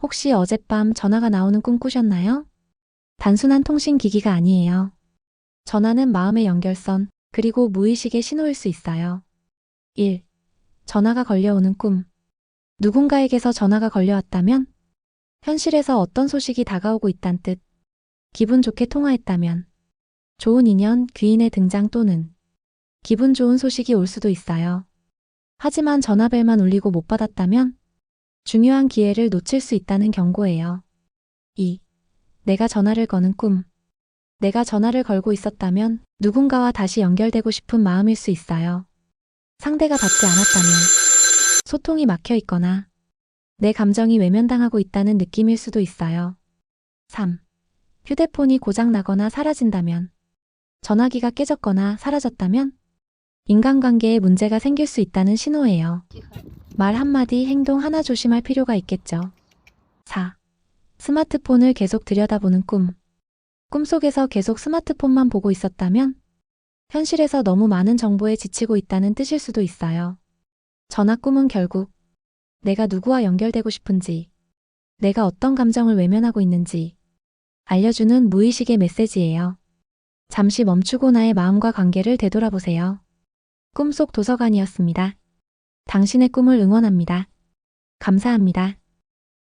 혹시 어젯밤 전화가 나오는 꿈 꾸셨나요? 단순한 통신 기기가 아니에요. 전화는 마음의 연결선, 그리고 무의식의 신호일 수 있어요. 1. 전화가 걸려오는 꿈. 누군가에게서 전화가 걸려왔다면? 현실에서 어떤 소식이 다가오고 있단 뜻. 기분 좋게 통화했다면? 좋은 인연, 귀인의 등장 또는 기분 좋은 소식이 올 수도 있어요. 하지만 전화벨만 울리고 못 받았다면? 중요한 기회를 놓칠 수 있다는 경고예요. 2. 내가 전화를 거는 꿈. 내가 전화를 걸고 있었다면 누군가와 다시 연결되고 싶은 마음일 수 있어요. 상대가 받지 않았다면 소통이 막혀 있거나 내 감정이 외면당하고 있다는 느낌일 수도 있어요. 3. 휴대폰이 고장 나거나 사라진다면 전화기가 깨졌거나 사라졌다면 인간관계에 문제가 생길 수 있다는 신호예요. 말 한마디 행동 하나 조심할 필요가 있겠죠. 4. 스마트폰을 계속 들여다보는 꿈. 꿈속에서 계속 스마트폰만 보고 있었다면 현실에서 너무 많은 정보에 지치고 있다는 뜻일 수도 있어요. 전화 꿈은 결국 내가 누구와 연결되고 싶은지, 내가 어떤 감정을 외면하고 있는지 알려주는 무의식의 메시지예요. 잠시 멈추고 나의 마음과 관계를 되돌아보세요. 꿈속 도서관이었습니다. 당신의 꿈을 응원합니다. 감사합니다.